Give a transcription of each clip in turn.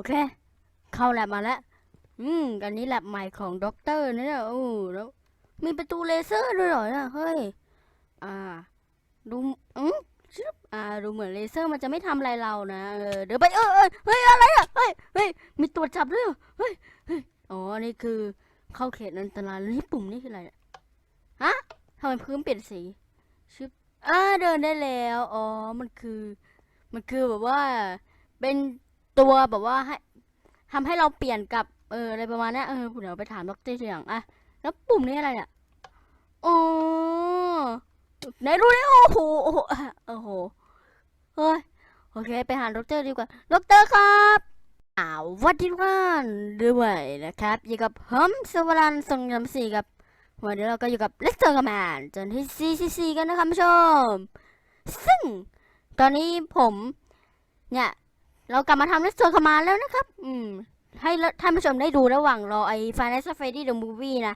โอเค เข้าแลบมาแล้ว อืม อันนี้แลบใหม่ของด็อกเตอร์นะเนี่ยโอ้แล้ว มีประตูเลเซอร์ด้วยเหรอเนี่ยเฮ้ย อ่า ดูอืมชึบอ่า ดูเหมือนเลเซอร์มันจะไม่ทำอะไรเรานะ เออ เดี๋ยวไป เออเออเฮ้ย อะไรอะ เฮ้ย เฮ้ย มีตรวจจับด้วยเฮ้ย เฮ้ย อ๋อ นี่คือเข้าเขตอันตรายแล้วนี่ปุ่มนี่คืออะไรฮะทำไมพื้นเปลี่ยนสีชึบอ่าเดินได้แล้ว อ๋อ มันคือ มันคือแบบว่า เป็น ตัวแบบว่าให้ทำให้เราเปลี่ยนกับเอออะไรประมาณนี้เออเดี๋ยวไปถามดรทีหลังอะแล้วปุ่มนี้อะไรเนี่ยอ๋อไหนดูดิโอ้โหโอ้โหโอ้โหเฮ้ยโอเค ไปหาดรดีกว่าดรครับอ้าวสวัสดีทุกท่านด้วยนะครับอยู่กับผมสวรันทรงยำสีกับวันนี้เราก็อยู่กับเลสเตอร์กับแมนจนที่ CCC กันนะครับผู้ชม ซึ่งตอนนี้ผมเนี่ย เรากลับมาทำเลสเตอร์กับมาแล้วนะครับ อืม ให้ท่านผู้ชมได้ดูระหว่างรอไอ้ Final Fantasy the Movie นะ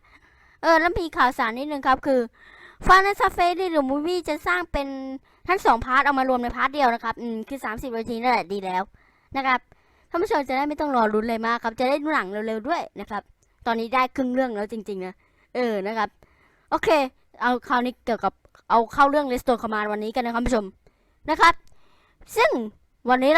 เออ แล้วมีข่าวสารนิดนึงครับ คือ Final Fantasy the Movie จะสร้างเป็นทั้งสองพาร์ทเอามารวมในพาร์ทเดียวนะครับ อืม คือ 30นาทีนั่นแหละดีแล้วนะครับ ท่านผู้ชมจะได้ไม่ต้องรอรุ้นเลยมากครับ จะได้ดูหนังเร็วๆด้วยนะครับ ตอนนี้ได้ครึ่งเรื่องแล้วจริง ๆ นะ เออ นะครับ โอเค เอาคราวนี้เกี่ยวกับเอาเข้าเรื่อง Restoration วันนี้กันนะครับผู้ชม นะครับ ซึ่งวันนี้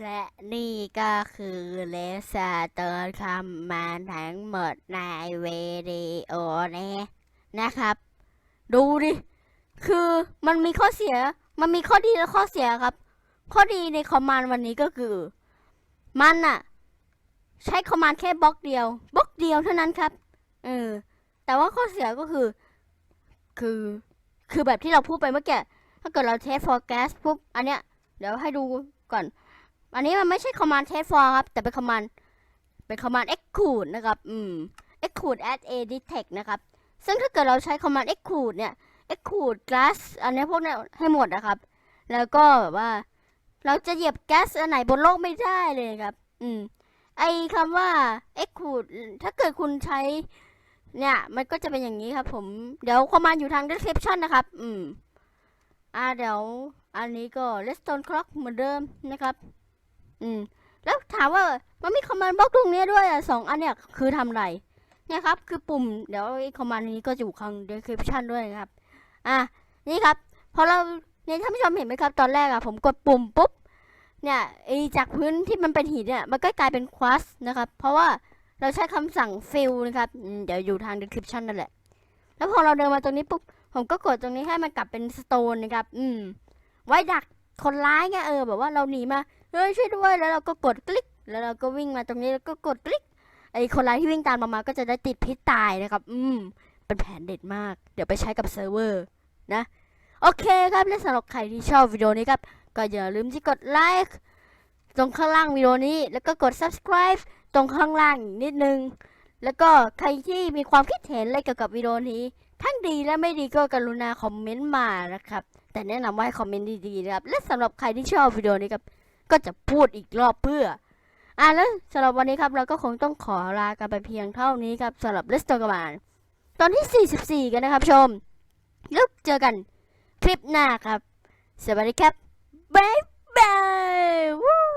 และนี่ก็คือเลสเตอร์คำมาทั้งหมดในวิดีโอนี้นะครับ ดูดิ คือมันมีข้อเสีย มันมีข้อดีและข้อเสียครับ ข้อดีในคอมมานด์วันนี้ก็คือ มันอะใช้คอมมานด์แค่บล็อกเดียวบล็อกเดียวเท่านั้นครับเออแต่ว่าข้อเสียก็คือ คือคือแบบที่เราพูดไปเมื่อกี้ถ้าเกิดเราเทส forecast ปุ๊บอันเนี้ยเดี๋ยวให้ดูก่อน อันนี้มันไม่ใช่ command test for ครับ แต่เป็น command เป็น command execute นะครับ อืม execute as a detect นะครับ ซึ่งถ้าเกิดเราใช้ command execute เนี่ย execute gas อันนี้พวกนี้ให้หมดนะครับ แล้วก็แบบว่า เราจะเหยียบแก๊สอันไหนบนโลกไม่ได้เลยครับ อืม ไอคำว่า execute ถ้าเกิดคุณใช้เนี่ยมันก็จะเป็นอย่างนี้ครับผม เดี๋ยว command อยู่ทาง description นะครับ อืม อ่าเดี๋ยว อันนี้ก็ redstone clock เหมือนเดิมนะครับ อืม แล้วถามว่ามันมีคอมมานด์บล็อกตรงนี้ด้วยอะสองอันเนี่ยคือทำไร เนี่ยครับ คือปุ่มเดี๋ยวไอ้คอมมานด์นี้ก็จะอยู่ข้าง description ด้วยนะครับ อะนี่ครับ พอเราเนี่ยท่านผู้ชมเห็นไหมครับ ตอนแรกอะผมกดปุ่มปุ๊บ เนี่ยไอ้จากพื้นที่มันเป็นหินเนี่ย มันก็กลายเป็นควอสนะครับ เพราะว่าเราใช้คำสั่ง fill นะครับ เดี๋ยวอยู่ทาง description นั่นแหละ แล้วพอเราเดินมาตรงนี้ปุ๊บ ผมก็กดตรงนี้ให้มันกลับเป็น stone นะครับ อืม ไว้ดักคนร้ายไงเออ แบบว่าเราหนีมา เฮ้ยช่วยด้วยแล้วเราก็กดคลิก แล้วเราก็วิ่งมาตรงนี้แล้วก็กดคลิกไอคนร้ายที่วิ่งตามเรามาก็จะได้ติดพิษตายนะครับ อืม เป็นแผนเด็ดมาก เดี๋ยวไปใช้กับเซิร์ฟเวอร์นะ โอเคครับและสำหรับใครที่ชอบวิดีโอนี้ครับ ก็อย่าลืมที่กดไลค์ตรงข้างล่างวิดีโอนี้ แล้วก็กด subscribe ตรงข้างล่างนิดนึง แล้วก็ใครที่มีความคิดเห็นอะไรเกี่ยวกับวิดีโอนี้ ทั้งดีและไม่ดีก็กรุณาคอมเมนต์มานะครับ แต่แนะนำว่าให้คอมเมนต์ดีๆนะครับ และสำหรับใครที่ชอบวิดีโอนี้ครับ ก็จะพูดอีกรอบเพื่อ อะแล้วสำหรับวันนี้ครับเราก็คงต้องขอลากันไปเพียงเท่านี้ครับสำหรับ Let's Talk About ตอนที่ 44 กันนะครับชม แล้วเจอกันคลิปหน้าครับ สวัสดีครับบ๊ายบาย